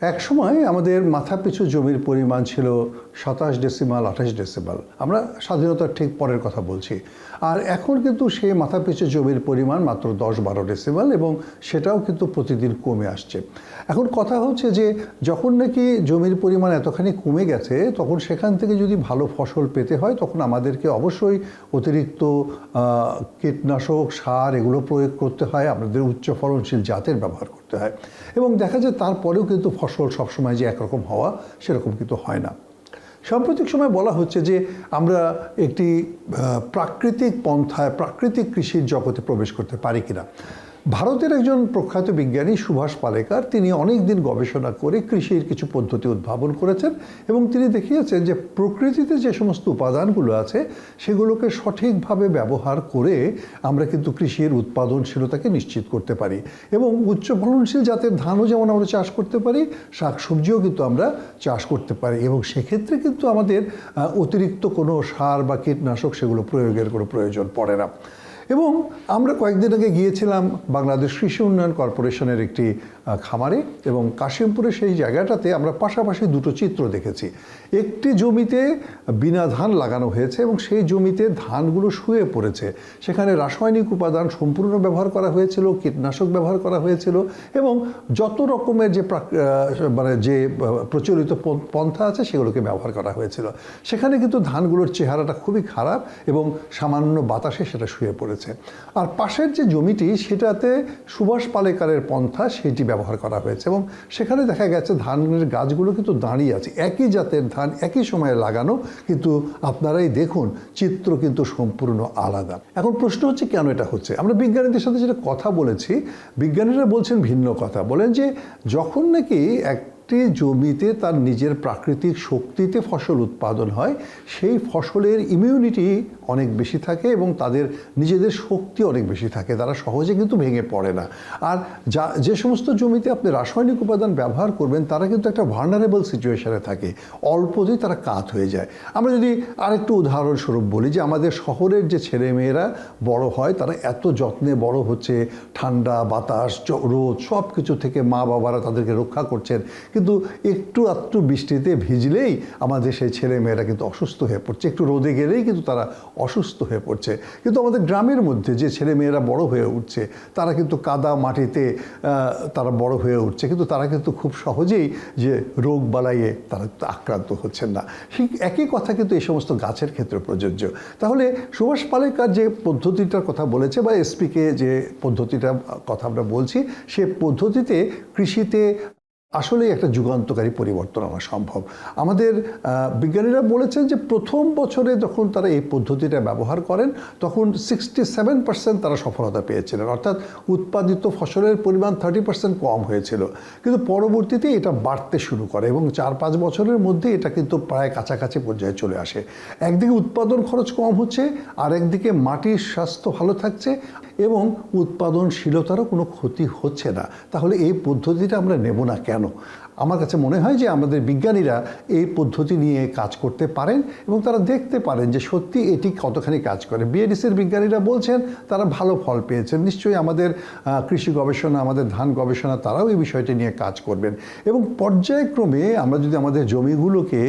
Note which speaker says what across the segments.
Speaker 1: এক সময় আমাদের মাথাপিছু জমির পরিমাণ ছিল সাতাশ ডেসিমাল, আঠাশ ডেসিমাল। আমরা স্বাধীনতার ঠিক পরের কথা বলছি। আর এখন কিন্তু সেই মাথাপিছু জমির পরিমাণ মাত্র দশ বারো ডেসিমাল এবং সেটাও কিন্তু প্রতিদিন কমে আসছে। এখন কথা হচ্ছে যে, যখন নাকি জমির পরিমাণ এতখানি কমে গেছে, তখন সেখান থেকে যদি ভালো ফসল পেতে হয়, তখন আমাদেরকে অবশ্যই অতিরিক্ত কীটনাশক, সার এগুলো প্রয়োগ করতে হয়। আমাদের উচ্চ ফলনশীল জাতের ব্যবহার করতে হয়। এবং দেখা যায় তারপরেও কিন্তু ফসল সবসময় যে একরকম হওয়া সেরকম কিন্তু হয় না। সাম্প্রতিক সময় বলা হচ্ছে যে আমরা একটি প্রাকৃতিক পন্থায় প্রাকৃতিক কৃষির জগতে প্রবেশ করতে পারি কিনা। ভারতের একজন প্রখ্যাত বিজ্ঞানী সুভাষ পালেকার তিনি অনেক দিন গবেষণা করে কৃষির কিছু পদ্ধতি উদ্ভাবন করেছেন এবং তিনি দেখিয়েছেন যে প্রকৃতিতে যে সমস্ত উপাদানগুলো আছে, সেগুলোকে সঠিকভাবে ব্যবহার করে আমরা কিন্তু কৃষির উৎপাদনশীলতাকে নিশ্চিত করতে পারি এবং উচ্চ ফলনশীল জাতের ধানও যেমন আমরা চাষ করতে পারি, শাকসবজিও কিন্তু আমরা চাষ করতে পারি এবং সেক্ষেত্রে কিন্তু আমাদের অতিরিক্ত কোনো সার বা কীটনাশক সেগুলো প্রয়োগের কোনো প্রয়োজন পড়ে না। এবং আমরা কয়েকদিন আগে গিয়েছিলাম বাংলাদেশ কৃষি উন্নয়ন কর্পোরেশনের একটি খামারে এবং কাশিমপুরের সেই জায়গাটাতে আমরা পাশাপাশি দুটো চিত্র দেখেছি। একটি জমিতে বিনা ধান লাগানো হয়েছে এবং সেই জমিতে ধানগুলো শুয়ে পড়েছে। সেখানে রাসায়নিক উপাদান সম্পূর্ণ ব্যবহার করা হয়েছিল, কীটনাশক ব্যবহার করা হয়েছিল এবং যত রকমের যে মানে যে প্রচলিত পন- পন্থা আছে সেগুলোকে ব্যবহার করা হয়েছিল। সেখানে কিন্তু ধানগুলোর চেহারাটা খুবই খারাপ এবং সামান্য বাতাসে সেটা শুয়ে পড়েছে। আর পাশের যে জমিটি, সেটাতে সুভাষ পালেকারের পন্থা সেটি ব্যবহার করা হয়েছে এবং সেখানে দেখা গেছে ধানের গাছগুলো কিন্তু দাঁড়িয়ে আছে। একই জাতের ধান একই সময়ে লাগানো, কিন্তু আপনারাই দেখুন, চিত্র কিন্তু সম্পূর্ণ আলাদা। এখন প্রশ্ন হচ্ছে, কেন এটা হচ্ছে? আমরা বিজ্ঞানীদের সাথে যেটা কথা বলেছি, বিজ্ঞানীরা বলছেন ভিন্ন কথা। বলেন যে যখন নাকি একটি জমিতে তার নিজের প্রাকৃতিক শক্তিতে ফসল উৎপাদন হয়, সেই ফসলের ইমিউনিটি অনেক বেশি থাকে এবং তাদের নিজেদের শক্তি অনেক বেশি থাকে। তারা সহজে কিন্তু ভেঙে পড়ে না। আর যা, যে সমস্ত জমিতে আপনি রাসায়নিক উপাদান ব্যবহার করবেন, তারা কিন্তু একটা ভার্নারেবল সিচুয়েশনে থাকে। অল্পতেই তারা কাত হয়ে যায়। আমরা যদি আরেকটু উদাহরণস্বরূপ বলি যে, আমাদের শহরের যে ছেলেমেয়েরা বড় হয়, তারা এত যত্নে বড় হচ্ছে, ঠান্ডা বাতাস, রোদ সব কিছু থেকে মা বাবারা তাদেরকে রক্ষা করছেন। কিন্তু একটু আধটু বৃষ্টিতে ভিজলেই আমাদের সেই ছেলে মেয়েরা কিন্তু অসুস্থ হয়ে পড়ছে। একটু রোদে গেলেই কিন্তু তারা অসুস্থ হয়ে পড়ছে। কিন্তু আমাদের গ্রামের মধ্যে যে ছেলে মেয়েরা বড় হয়ে উঠছে, তারা কিন্তু কাদা মাটিতে তারা বড় হয়ে উঠছে। কিন্তু তারা কিন্তু খুব সহজেই যে রোগ বালাইয়ে তারা আক্রান্ত হচ্ছেন না। ঠিক একই কথা কিন্তু এই সমস্ত গাছের ক্ষেত্রে প্রযোজ্য। তাহলে সুভাষ পালেকার যে পদ্ধতিটার কথা বলেছে বা এসপিকে যে পদ্ধতিটার কথা আমরা বলছি, সে পদ্ধতিতে কৃষিতে আসলেই একটা যুগান্তকারী পরিবর্তন আনা সম্ভব। আমাদের বিজ্ঞানীরা বলেছেন যে প্রথম বছরে যখন তারা এই পদ্ধতিটা ব্যবহার করেন, তখন সিক্সটি সেভেন পার্সেন্ট তারা সফলতা পেয়েছিলেন। অর্থাৎ উৎপাদিত ফসলের পরিমাণ থার্টি পার্সেন্ট কম হয়েছিল। কিন্তু পরবর্তীতে এটা বাড়তে শুরু করে এবং চার পাঁচ বছরের মধ্যে এটা কিন্তু প্রায় কাছাকাছি পর্যায়ে চলে আসে। একদিকে উৎপাদন খরচ কম হচ্ছে আর একদিকে মাটির স্বাস্থ্য ভালো থাকছে এবং উৎপাদনশীলতারও কোনো ক্ষতি হচ্ছে না। তাহলে এই পদ্ধতিটা আমরা নেব না কেন? আমার কাছে মনে হয় যে আমাদের বিজ্ঞানীরা এই পদ্ধতি নিয়ে কাজ করতে পারেন এবং তারা দেখতে পারেন যে সত্যি এটি কতখানি কাজ করে। বিএডিসির বিজ্ঞানীরা বলছেন, তারা ভালো ফল পেয়েছেন। নিশ্চয়ই আমাদের কৃষি গবেষণা, আমাদের ধান গবেষণা তারাও এই বিষয়টি নিয়ে কাজ করবেন। এবং পর্যায়ক্রমে আমরা যদি আমাদের জমিগুলোকে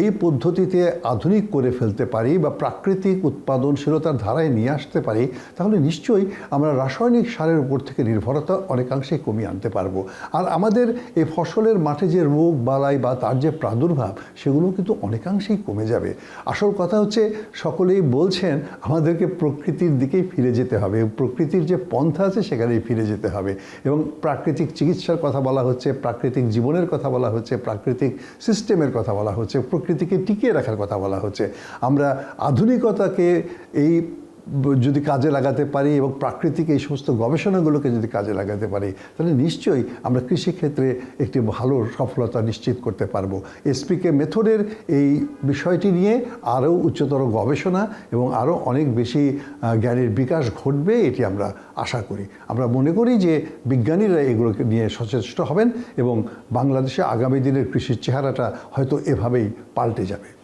Speaker 1: এই পদ্ধতিতে আধুনিক করে ফেলতে পারি বা প্রাকৃতিক উৎপাদনশীলতার ধারায় নিয়ে আসতে পারি, তাহলে নিশ্চয়ই আমরা রাসায়নিক সারের উপর থেকে নির্ভরতা অনেকাংশেই কমিয়ে আনতে পারব। আর আমাদের এই ফসলের মাঠে যে রোগ বালাই বা তার যে প্রাদুর্ভাব সেগুলো কিন্তু অনেকাংশেই কমে যাবে। আসল কথা হচ্ছে, সকলেই বলছেন, আমাদেরকে প্রকৃতির দিকেই ফিরে যেতে হবে। প্রকৃতির যে পন্থা আছে, সেখানেই ফিরে যেতে হবে। এবং প্রাকৃতিক চিকিৎসার কথা বলা হচ্ছে, প্রাকৃতিক জীবনের কথা বলা হচ্ছে, প্রাকৃতিক সিস্টেমের কথা বলা হচ্ছে, প্রকৃতিকে টিকিয়ে রাখার কথা বলা হচ্ছে। আমরা আধুনিকতাকে এই যদি কাজে লাগাতে পারি এবং প্রাকৃতিক এই সমস্ত গবেষণাগুলোকে যদি কাজে লাগাতে পারি, তাহলে নিশ্চয়ই আমরা কৃষিক্ষেত্রে একটি ভালো সফলতা নিশ্চিত করতে পারব। এসপিকে মেথডের এই বিষয়টি নিয়ে আরও উচ্চতর গবেষণা এবং আরও অনেক বেশি জ্ঞানের বিকাশ ঘটবে এটি আমরা আশা করি। আমরা মনে করি যে বিজ্ঞানীরা এগুলোকে নিয়ে সচেষ্ট হবেন এবং বাংলাদেশে আগামী দিনের কৃষির চেহারাটা হয়তো এভাবেই পাল্টে যাবে।